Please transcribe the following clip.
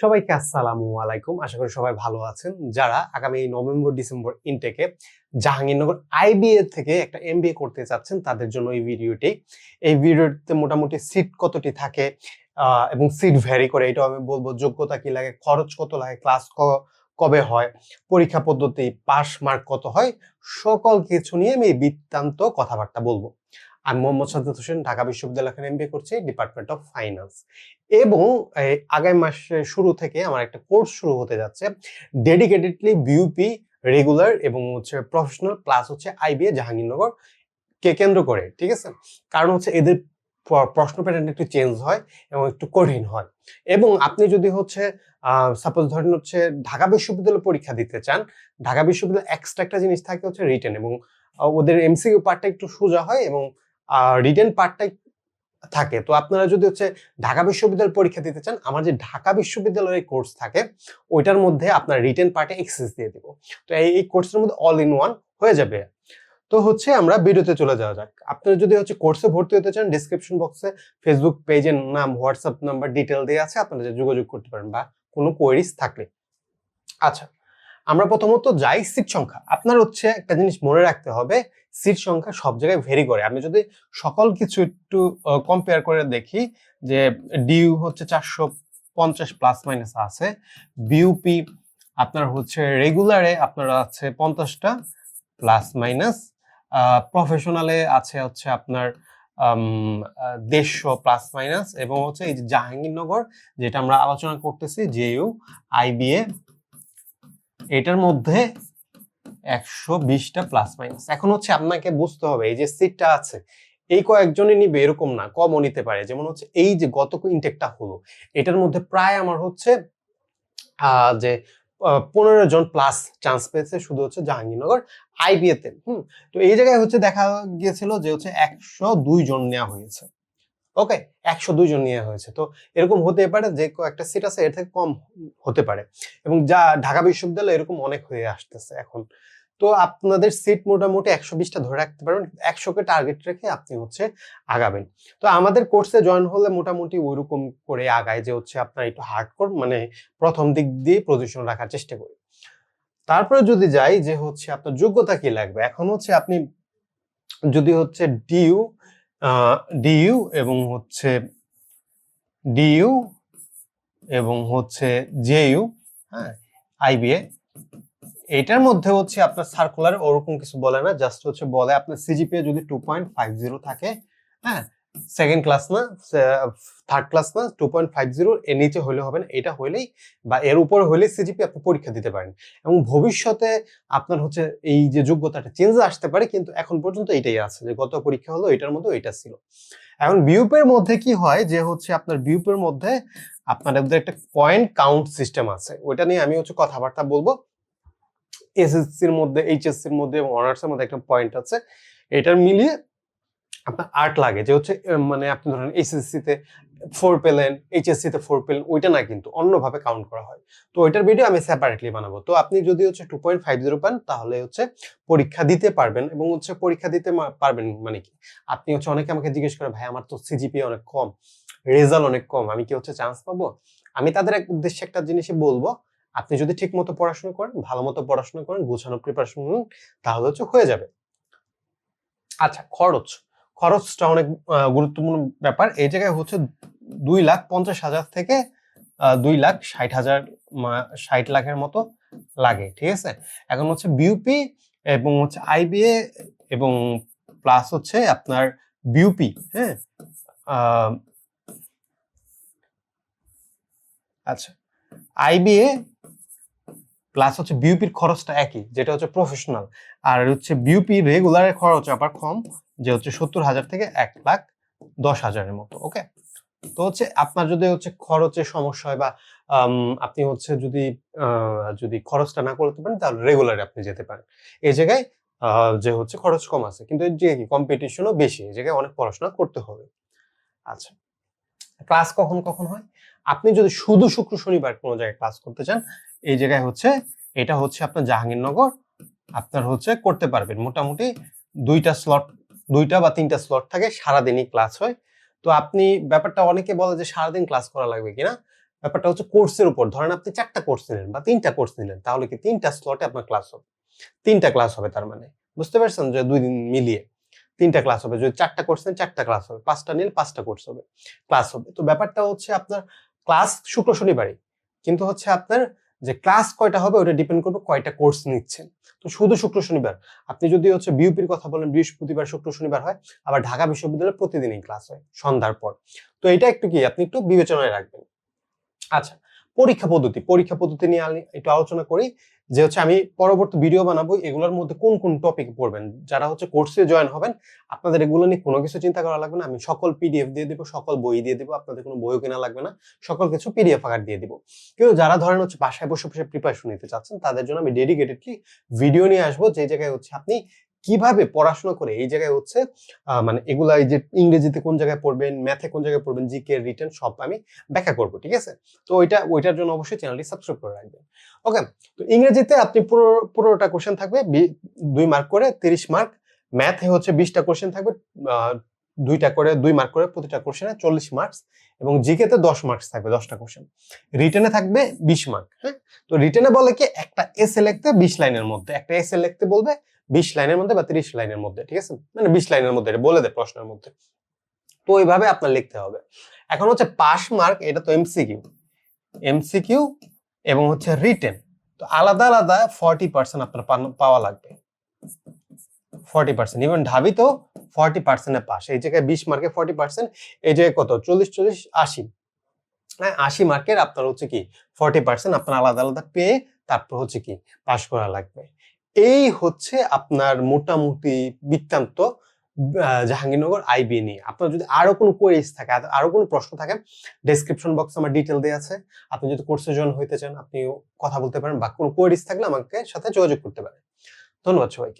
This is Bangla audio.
সবাইকে আসসালামু আলাইকুম। আশা করি সবাই ভালো আছেন। যারা আগামী নভেম্বর, ডিসেম্বর ইনটেকে জাহাঙ্গীরনগর আইবিএ থেকে একটা এমবিএ করতে চাচ্ছেন, তাদের জন্য এই ভিডিওটি। এই ভিডিওতে মোটামুটি সিট কতটি থাকে এবং সিট ভ্যারি করে এটাও আমি বলব, যোগ্যতা কি লাগে, খরচ কত লাগে, ক্লাস কবে হয়, পরীক্ষা পদ্ধতি, পাস মার্ক কত হয়, সকল কিছু নিয়ে আমি বৃত্তান্ত কথাবার্তা বলব। আমি মোহাম্মদ সাদ্দাত হোসেন, ঢাকা বিশ্ববিদ্যালয় এখানে এমবিএ করছি ডিপার্টমেন্ট অফ ফাইন্যান্স এবং আগামী মাসের শুরু থেকে আমার একটা কোর্স শুরু হতে যাচ্ছে ডেডিকেটেডলি বিউপি রেগুলার এবং হচ্ছে প্রফেশনাল প্লাস হচ্ছে আইবিএ জাহাঙ্গীরনগর কে কেন্দ্র করে, ঠিক আছে? কারণ হচ্ছে এদের প্রশ্ন প্যাটার্ন একটু চেঞ্জ হয় এবং একটু কঠিন হয়। এবং আপনি যদি হচ্ছে সাপোজ ধরেন হচ্ছে ঢাকা বিশ্ববিদ্যালয় পরীক্ষা দিতে চান, ঢাকা বিশ্ববিদ্যালয় এক্সট্রা একটা জিনিস থাকে হচ্ছে রিটেন এবং ওদের এমসিকিউ পার্টটা একটু সোজা হয় এবং রিটেন পার্টটাই থাকে। তো আপনারা যদি হচ্ছে ঢাকা বিশ্ববিদ্যালয় পরীক্ষা দিতে চান, আমার যে ঢাকা বিশ্ববিদ্যালয়ের কোর্স থাকে, ওইটার মধ্যে আপনার রিটেন পার্টে এক্সেস দিয়ে দিব। তো এই কোর্সের মধ্যে অল ইন ওয়ান হয়ে যাবে। তো হচ্ছে আমরা ভিডিওতে চলে যাওয়া যাক। আপনারা যদি হচ্ছে কোর্সে ভর্তি হতে চান ডিসক্রিপশন বক্সে ফেসবুক পেজের নাম হোয়াটসঅ্যাপ নাম্বার ডিটেল দেওয়া আছে, আপনারা যোগাযোগ করতে পারেন বা কোনো কোয়েরিজ থাকলে। আচ্ছা আমরা প্রথমত যাই সিট সংখ্যা। আপনার হচ্ছে একটা জিনিস মনে রাখতে হবে সিট সংখ্যা সব জায়গায় ভেরি করে। আমি যদি সকল কিছু একটু কম্পেয়ার করে দেখি যে ডিউ হচ্ছে চারশো পঞ্চাশ প্লাস মাইনাস আছে বিউপি আপনার হচ্ছে রেগুলারে আপনার আছে পঞ্চাশটা প্লাস মাইনাস প্রফেশনালে আছে হচ্ছে আপনার দেড়শো প্লাস মাইনাস এবং হচ্ছে এই যে জাহাঙ্গীরনগর যেটা আমরা আলোচনা করতেছি জেইউ আইবিএ এটার মধ্যে একশো বিশটা প্লাস মাইনাস এখন হচ্ছে আপনাকে বুঝতে হবে, এই যে সিটটা আছে, এই কয়েকজনই নিবে এরকম না, কমও নিতে পারে। যেমন হচ্ছে এই যে গত ইনটেকটা হলো, এটার মধ্যে প্রায় আমার হচ্ছে যে পনেরো জন প্লাস চান্স পেয়েছে শুধু হচ্ছে জাহাঙ্গীরনগর আইবিএ তে হুম, তো এই জায়গায় হচ্ছে দেখা গিয়েছিল যে হচ্ছে একশো দুই জন নেওয়া হয়েছে। ওকে একশো দুই জন নেওয়া হয়েছে। তো এরকম হতে পারে যে কয়েকটা সিট আছে, এর থেকে কম হতে পারে। এবং যা ঢাকা বিশ্ববিদ্যালয় এরকম অনেক হয়ে আসতেছে এখন। তো আপনাদের সিট মোটামুটি একশো বিশটা ধরে রাখতে পারবেন, একশোকে টার্গেট রেখে আপনি হচ্ছে আগাবেন। তো আমাদের কোর্সে জয়েন হলে মোটামুটি ওইরকম করে আগায় যে হচ্ছে আপনার একটু হার্ড মানে প্রথম দিক দিয়ে পজিশন রাখার চেষ্টা করি। তারপরে যদি যাই যে হচ্ছে আপনার যোগ্যতা কি লাগবে? এখন হচ্ছে আপনি যদি হচ্ছে ডিইউ ডিইউ এবং হচ্ছে ডিইউ এবং হচ্ছে জেইউ হ্যাঁ আইবিএ, এটার মধ্যে হচ্ছে আপনার সার্কুলার ওরকম কিছু বলে না জাস্ট হচ্ছে বলে আপনার সিজিপিএ যদি টু পয়েন্ট ফাইভ জিরো থাকে হ্যাঁ সেকেন্ড ক্লাস না থার্ড ক্লাস না টু পয়েন্ট ফাইভ জিরো এর নিচে হলে হবে না, এটা হলেই বা এর উপরে হলে সিজিপি আপনি পরীক্ষা দিতে পারেন। এবং ভবিষ্যতে আপনার হচ্ছে এই যে যোগ্যতাটা চেঞ্জ আসতে পারে, কিন্তু এখন পর্যন্ত এটাই আছে যে গত পরীক্ষা হলো, এটার মধ্যে এটা ছিল। এখন বিউপের মধ্যে কি হয় যে হচ্ছে আপনার বিউপের মধ্যে আপনাদের একটা পয়েন্ট কাউন্ট সিস্টেম আছে, ওইটা নিয়ে আমি হচ্ছে কথাবার্তা বলব। এসএসসির মধ্যে এইচএসসির মধ্যে এবং অনার্সের মধ্যে একটা পয়েন্ট আছে, এটার মিলিয়ে আপনার আর্ট লাগে, যে হচ্ছে মানে আপনি ধরেন এইচএসসি তে ফোর পেলেন এইচএসসি তে ফোর পেলেন ওইটা না কিন্তু অন্যভাবে কাউন্ট করা হয়। তো ওইটার ভিডিও আমি সেপারেটলি বানাবো। তো আপনি যদি হচ্ছে টু পয়েন্ট ফাইভ জিরো পান, তাহলে হচ্ছে পরীক্ষা দিতে পারবেন এবং হচ্ছে পরীক্ষা দিতে পারবেন মানে কি? আপনি হচ্ছে অনেকে আমাকে জিজ্ঞেস করে, ভাই, আমার তো সিজিপি অনেক কম, রেজাল্ট অনেক কম, আমি কি হচ্ছে চান্স পাবো? আমি তাদের এক উদ্দেশ্যে একটা জিনিসই বলব, আপনি যদি ঠিক মতো পড়াশোনা করেন ভালো মতো পড়াশোনা করেন, গুছানো প্রিপারেশন তাহলে হচ্ছে হয়ে যাবে। আচ্ছা খরচ। খরচটা অনেক গুরুত্বপূর্ণ ব্যাপার। এই জায়গায় হচ্ছে দুই লাখ পঞ্চাশ হাজার থেকে দুই লাখ ষাট হাজার ষাট লাখের মতো লাগে, ঠিক আছে? এখন হচ্ছে বিউপি এবং হচ্ছে আইবিএ এবং প্লাস হচ্ছে আপনার বিউপি হ্যাঁ? আচ্ছা আইবিএ প্লাস হচ্ছে বিউপির খরচটা একই, যেটা হচ্ছে প্রফেশনাল আর হচ্ছে বিউপি রেগুলারের খরচ আবার কম যে হচ্ছে সত্তর হাজার থেকে এক লাখ দশ হাজারের মতো ওকে তো হচ্ছে আপনার যদি হচ্ছে খরচের সমস্যা হয় বা আপনি হচ্ছে যদি যদি খরচটা না করতে পারেন, তাহলে রেগুলারে আপনি যেতে পারেন। এই জায়গায় যে হচ্ছে খরচ কম আছে, কিন্তু যে কম্পিটিশনও বেশি, এই জায়গায় অনেক পড়াশোনা করতে হবে। আচ্ছা ক্লাস কখন কখন হয়? আপনি যদি শুধু শুক্র, শনিবার কোনো জায়গায় ক্লাস করতে চান, এই জায়গায় হচ্ছে, এটা হচ্ছে আপনার জাহাঙ্গীরনগর, আপনার হচ্ছে করতে পারবেন। মোটামুটি দুইটা স্লট দুইটা বা তিনটা স্লট থাকে, সারাদিনই ক্লাস হয়। তো আপনি ব্যাপারটা অনেকে বলে যে সারাদিন ক্লাস করা লাগবে কিনা? ব্যাপারটা হচ্ছে কোর্সের উপর। ধরেন আপনি চারটা কোর্স নিলেন বা তিনটা কোর্স নিলেন, তাহলে কি তিনটা স্লটে আপনার ক্লাস হবে? তিনটা ক্লাস হবে তার মানে। বুঝতে পারছেন? যে দুই দিন মিলিয়ে তিনটা ক্লাস হবে। যদি চারটা কোর্স নেন, চারটা ক্লাস হবে। পাঁচটা নিলে পাঁচটা কোর্স হবে ক্লাস হবে। তো ব্যাপারটা হচ্ছে আপনার ক্লাস শুক্র শনিবারই। কিন্তু হচ্ছে আপনার যে ক্লাস কয়টা হবে ওটা ডিপেন্ড করবে কয়টা কোর্স নিচ্ছেন। তো শুধু শুক্র শনিবার। আপনি যদি হচ্ছে বিউপির কথা বলেন, বৃহস্পতিবার, শুক্র শনিবার হয়, আবার ঢাকা বিশ্ববিদ্যালয়ে প্রতিদিনই ক্লাস হয়, সন্ধ্যার পর। তো এটা একটু কি, আপনি একটু বিবেচনায় রাখবেন। আচ্ছা পরীক্ষা পদ্ধতি পরীক্ষা পদ্ধতি নিয়ে একটু আলোচনা করি। যে হচ্ছে আমি পরবর্তী ভিডিও বানাবো, এগুলোর মধ্যে কোন কোন টপিক পড়বেন? যারা হচ্ছে কোর্সে জয়েন হবেন, আপনাদের এগুলো নিয়ে কোনো কিছু চিন্তা করা লাগবে না। আমি সকল পিডিএফ দিয়ে দিব, সকল বই দিয়ে দিব, আপনাদের কোনো বইও কেনা লাগবে না। সকল কিছু পিডিএফ আকার দিয়ে দিব। কিন্তু যারা ধরেন হচ্ছে বাসায় বসে বসে প্রিপারেশন নিতে চাচ্ছেন, তাদের জন্য আমি ডেডিকেটেডলি ভিডিও নিয়ে আসব যে জায়গায় হচ্ছে আপনি কীভাবে পড়াশোনা করে এই জায়গায় হচ্ছে মানে এগুলা এই যে ইংরেজিতে কোন জায়গায় পড়বেন ম্যাথে কোন জায়গায় পড়বেন জি কে রিটার্ন সব আমি ব্যাখ্যা করব, ঠিক আছে? তো ওইটা, ওইটার জন্য অবশ্যই চ্যানেলটি সাবস্ক্রাইব করে রাখবেন। ওকে তো ইংরেজিতে আপনি পুরো, পুরোটা কোশ্চেন থাকবে দুই মার্ক করে, তিরিশ মার্ক ম্যাথে হচ্ছে বিশটা কোশ্চেন থাকবে দুইটা করে, দুই মার্ক করে প্রতিটা কোশ্চেনে চল্লিশ মার্কস এবং জিকেতে দশ মার্কস থাকবে, দশটা কোশ্চেন রিটেনে থাকবে বিশ মার্ক হ্যাঁ? তো রিটেনে বলে কি, একটা এসে লিখতে বিশ লাইনের মধ্যে, একটা এসে লিখতে বলবে বিশ লাইনের মধ্যে বা তিরিশ লাইনের মধ্যে, ঠিক আছে? মানে বিশ লাইনের মধ্যে, এটা বলে দেয় প্রশ্নের মধ্যে। তো ওইভাবে আপনার লিখতে হবে। এখন হচ্ছে পাস মার্ক, এটা তো এমসিকিউ এমসিকিউ এবং হচ্ছে রিটেন। তো আলাদা আলাদা ফর্টি পার্সেন্ট আপনার পাওয়া লাগবে। ফর্টি পার্সেন্ট ইভেন ঢাবিতেও ফর্টি পার্সেন্টে পাস। এই জায়গায় বিশ মার্কে ফর্টি পার্সেন্ট এই জায়গায় কত? চল্লিশ চল্লিশ, আশি। হ্যাঁ আশি মার্কের আপনার হচ্ছে কি? ফর্টি পার্সেন্ট আপনার আলাদা আলাদা পেয়ে তারপর হচ্ছে কি? পাস করা লাগবে। এই হচ্ছে আপনার মোটামুটি বৃত্তান্ত জাহাঙ্গীরনগর আইবি নিয়ে। আপনার যদি আরও কোনো কোয়েরিজ থাকে আর- আরও কোনো প্রশ্ন থাকে ডেসক্রিপশন বক্স আমার ডিটেল দেওয়া আছে। আপনি যদি কোর্সে জয়েন হইতে চান আপনি কথা বলতে পারেন বা কোনো কোয়েরিজ থাকলে আমাকে সাথে যোগাযোগ করতে পারেন। ধন্যবাদ সবাইকে।